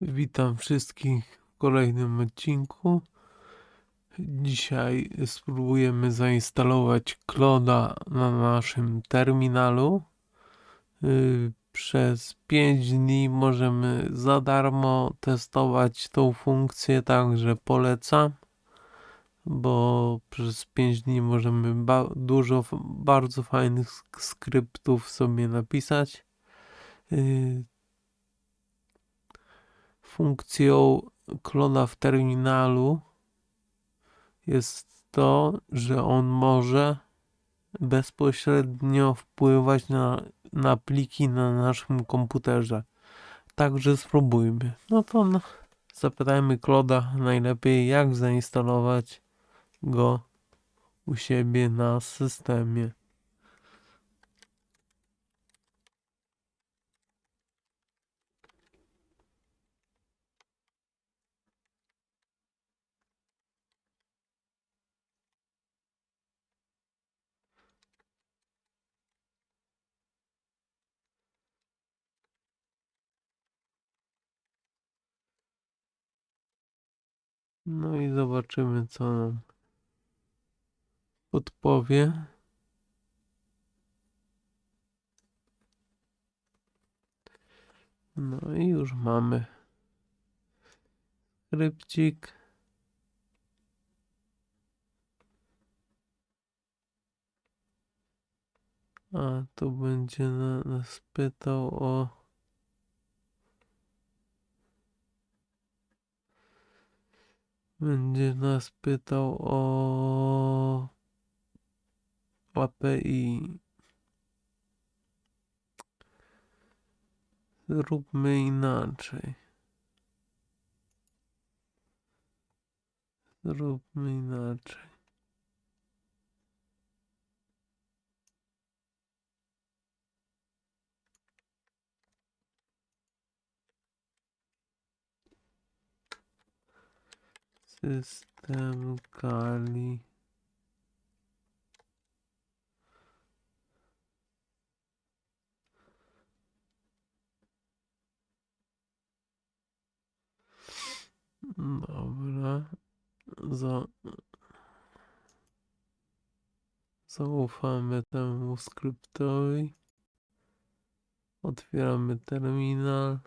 Witam wszystkich w kolejnym odcinku. Dzisiaj spróbujemy zainstalować Kloda na naszym terminalu. Yy, Przez 5 dni możemy za darmo testować tą funkcję, także polecam, bo przez 5 dni możemy ba- dużo bardzo fajnych sk- skryptów sobie napisać. Funkcją klona w terminalu jest to, że on może bezpośrednio wpływać na, na pliki na naszym komputerze. Także spróbujmy. No to no, zapytajmy Kloda najlepiej jak zainstalować go u siebie na systemie. No i zobaczymy co nam podpowie. No i już mamy skrypcik. A tu będzie na, nas pytał o będzie nas pytał o API. Zróbmy inaczej. Zróbmy inaczej. System Kali. Dobra. Za... Zaufamy temu skryptowi. Otwieramy terminal.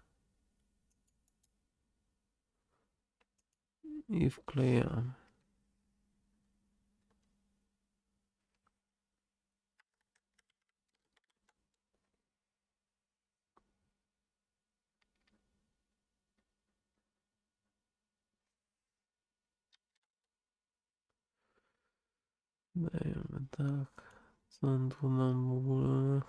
I wklejamy. Dajemy tak. Co nam w ogóle?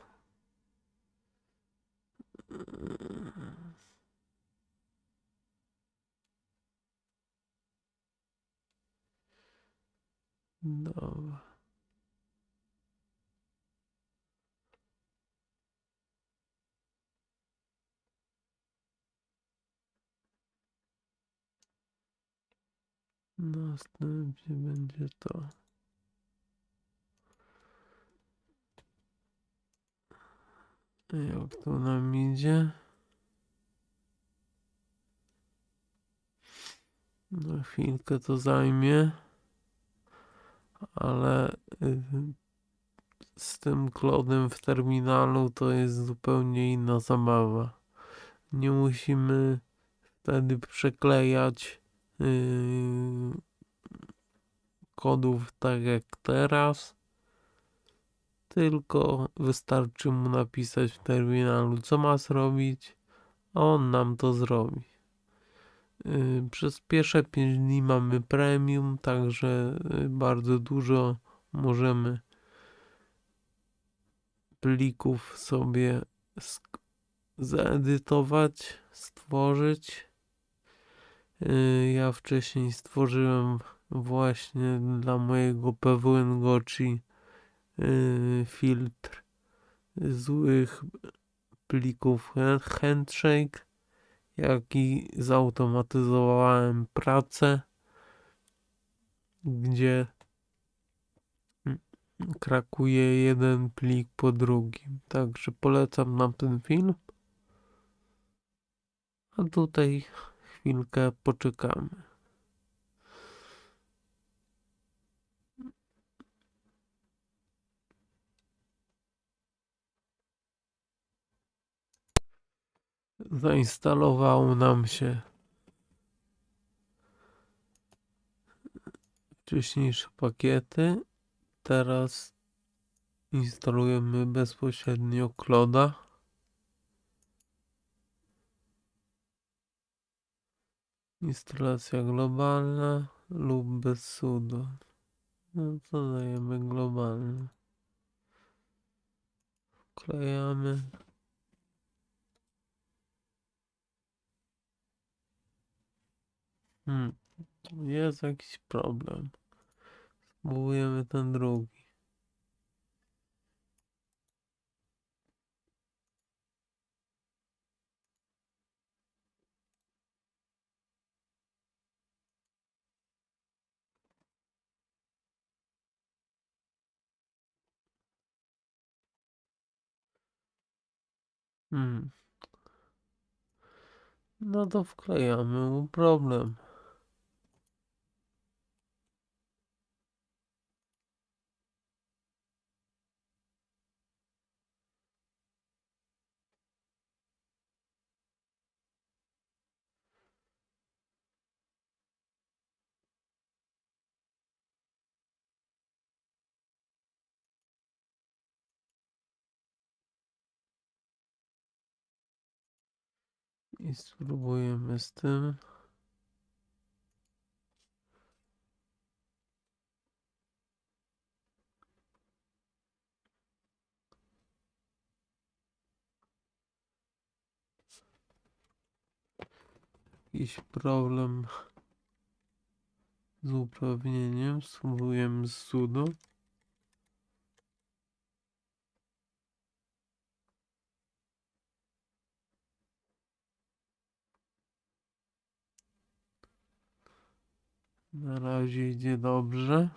Dobra. Następnie będzie to. Jak to nam idzie? No chwilkę to zajmie, ale y, z tym klodem w terminalu to jest zupełnie inna zabawa. Nie musimy wtedy przeklejać yy, kodów tak jak teraz, tylko wystarczy mu napisać w terminalu co ma zrobić, a on nam to zrobi. Yy, Przez pierwsze 5 dni mamy premium, także yy, bardzo dużo możemy plików sobie zeedytować, stworzyć. Yy, Ja wcześniej stworzyłem właśnie dla mojego PWN Gochi filtr złych plików ha- Handshake, jak i zautomatyzowałem pracę, gdzie mm, krakuje jeden plik po drugim. Także polecam nam ten film. A tutaj chwilkę poczekamy. Zainstalowało nam się wcześniejsze pakiety. Teraz instalujemy bezpośrednio Cloda. Instalacja globalna lub bez sudo. No to dajemy globalny. Wklejamy. Hmm. Jest jakiś problem. Spróbujemy ten drugi. Hmm. No to wklejamy mu problem. I spróbujemy z tym. Jakiś problem z uprawnieniem. Spróbujemy z sudo. Na razie idzie dobrze.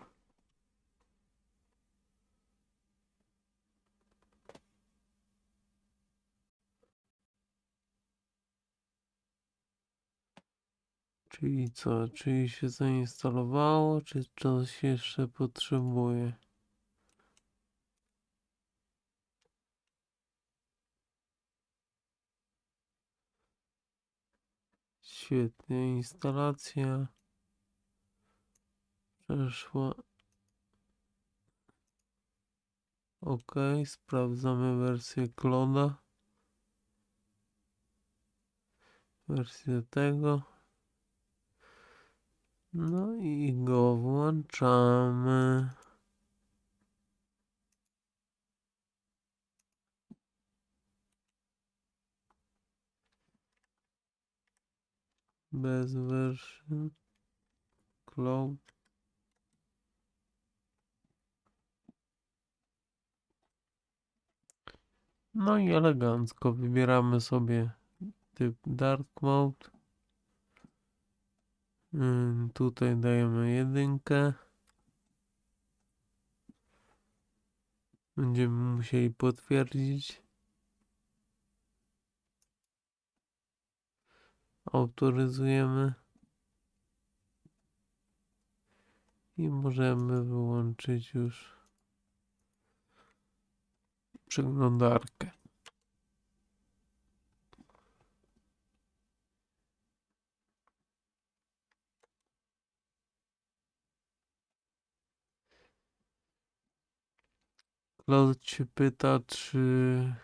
Czyli co? Czyli się zainstalowało, czy coś jeszcze potrzebuje? Świetnie, instalacja przeszła. Ok, sprawdzamy wersję Cloda. Wersję tego. No i go włączamy. Bez version. Cloud. No i elegancko wybieramy sobie typ Dark Mode. Ym, Tutaj dajemy jedynkę. Będziemy musieli potwierdzić. Autoryzujemy. I możemy wyłączyć już przeglądarkę. Claude się pyta, czy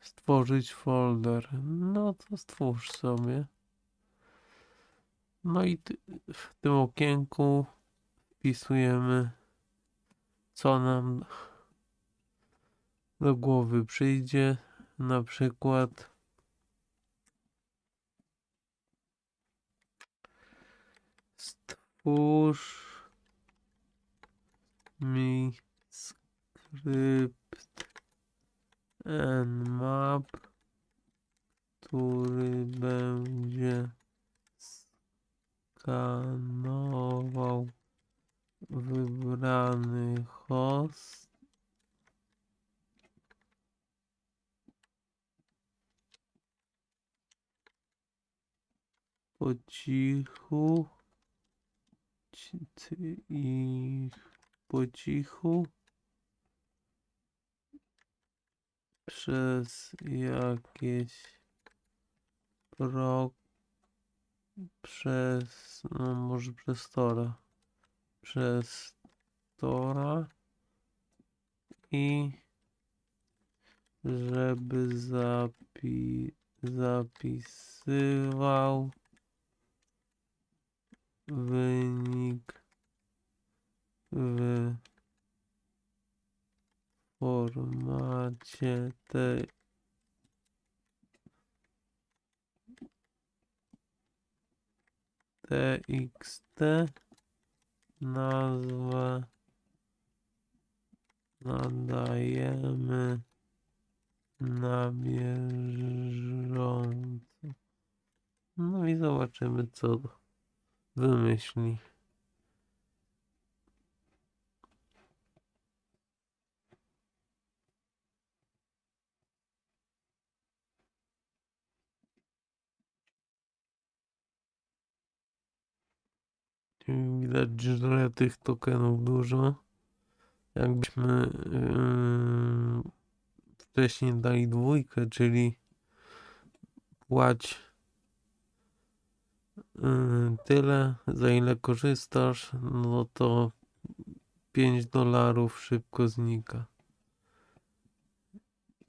stworzyć folder. No to stwórz sobie. No i w tym okienku wpisujemy, co nam do głowy przyjdzie. Na przykład stwórz mi skrypt nmap, który będzie skanował wybrany host po cichu. I po cichu. Przez jakieś pro przez no może przez tora. Przez tora. I żeby zapi zapisywał wynik w formacie te txt nazwę nadajemy na bieżąco. No i zobaczymy, co wymyśli. Widać, że tych tokenów dużo. Jakbyśmy yy, wcześniej dali dwójkę, czyli płać tyle, za ile korzystasz, no to 5 dolarów szybko znika.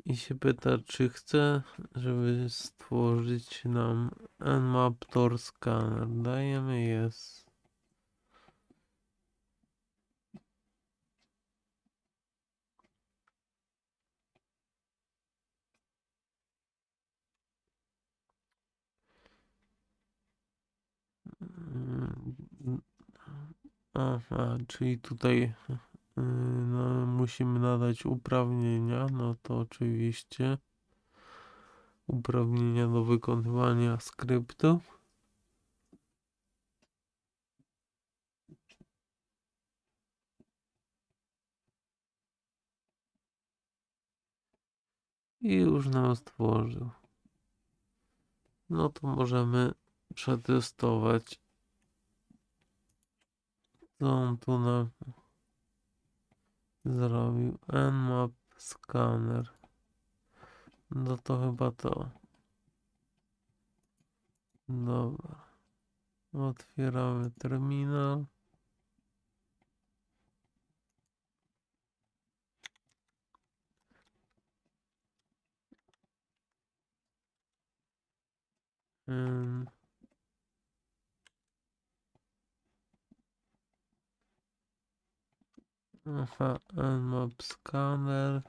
I się pyta, czy chce, żeby stworzyć nam Nmap Tor Scanner. Dajemy jest. Aha, czyli tutaj yy, no, musimy nadać uprawnienia, no to oczywiście uprawnienia do wykonywania skryptu. I już nam stworzył. No to możemy przetestować, on tu nam zrobił. Nmap scanner. No to chyba to. Dobra. Otwieramy terminal. Ym. Nmap scanner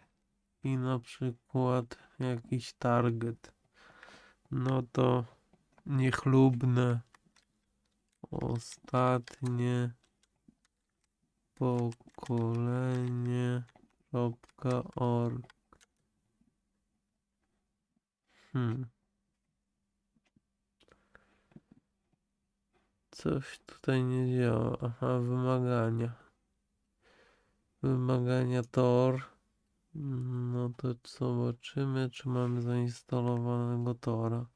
i na przykład jakiś target. No to niechlubne ostatnie pokolenie.org Hmm. Coś tutaj nie działa. Aha, wymagania. Wymagania Tor. No to zobaczymy, czy mamy zainstalowanego Tora.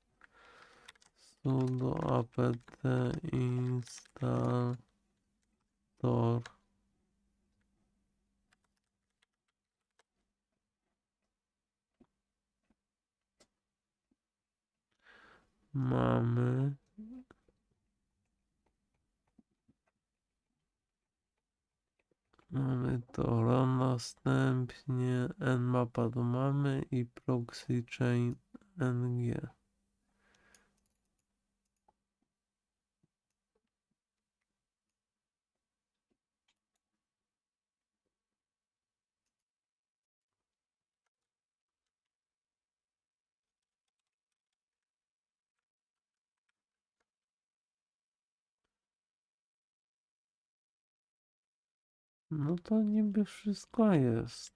sudo apt install tor. Mamy. Mamy Tora, następnie nmapa to mamy i proxy chain ng. No to niby wszystko jest.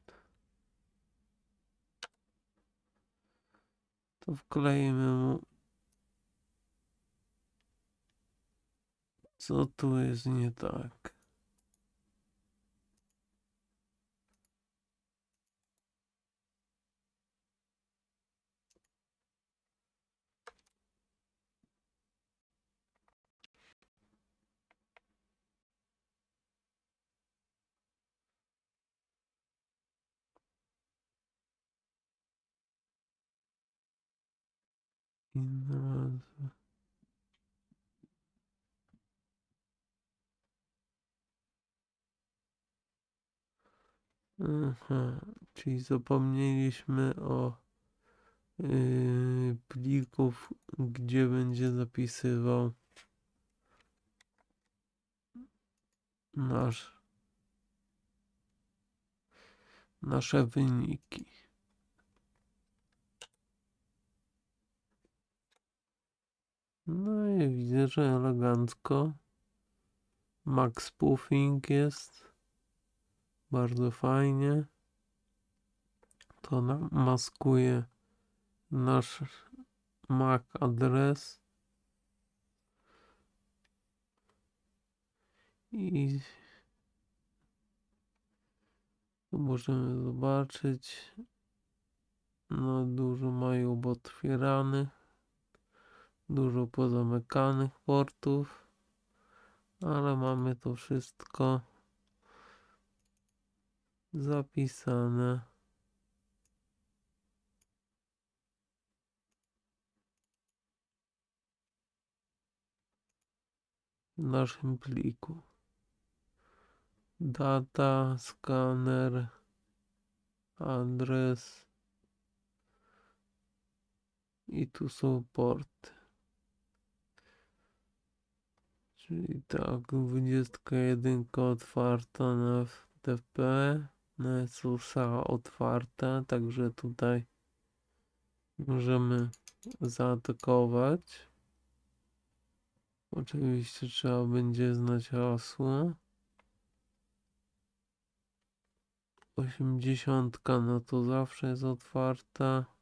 To wkleimy mu. Co tu jest nie tak? Aha, czyli zapomnieliśmy o yy, plików, gdzie będzie zapisywał nasz, nasze wyniki. No i widzę, że elegancko. Max Spoofing jest. Bardzo fajnie. To nam maskuje nasz MAC adres. I możemy zobaczyć. No dużo mają otwieranych. Dużo pozamykanych portów. Ale mamy to wszystko zapisane. w naszym pliku. Data, skaner, adres i tu są porty. Czyli tak, 21 otwarta na FTP, na SUSA otwarta, także tutaj możemy zaatakować. Oczywiście trzeba będzie znać hasło. 80 no to zawsze jest otwarta.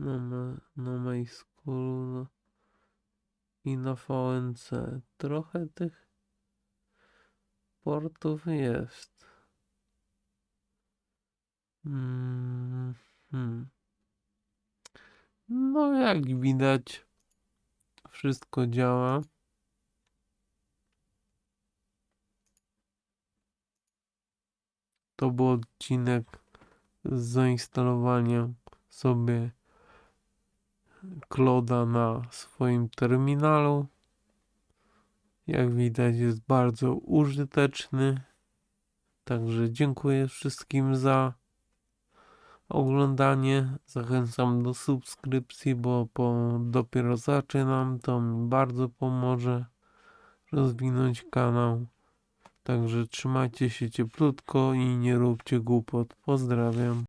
Na, na, na MySchool no. i na VNC. Trochę tych portów jest. Mm, hmm. No, jak widać, wszystko działa. To był odcinek z zainstalowania sobie Kloda na swoim terminalu. Jak widać, jest bardzo użyteczny. Także dziękuję wszystkim za oglądanie. Zachęcam do subskrypcji, bo po, dopiero zaczynam. To mi bardzo pomoże rozwinąć kanał. Także trzymajcie się cieplutko i nie róbcie głupot. Pozdrawiam.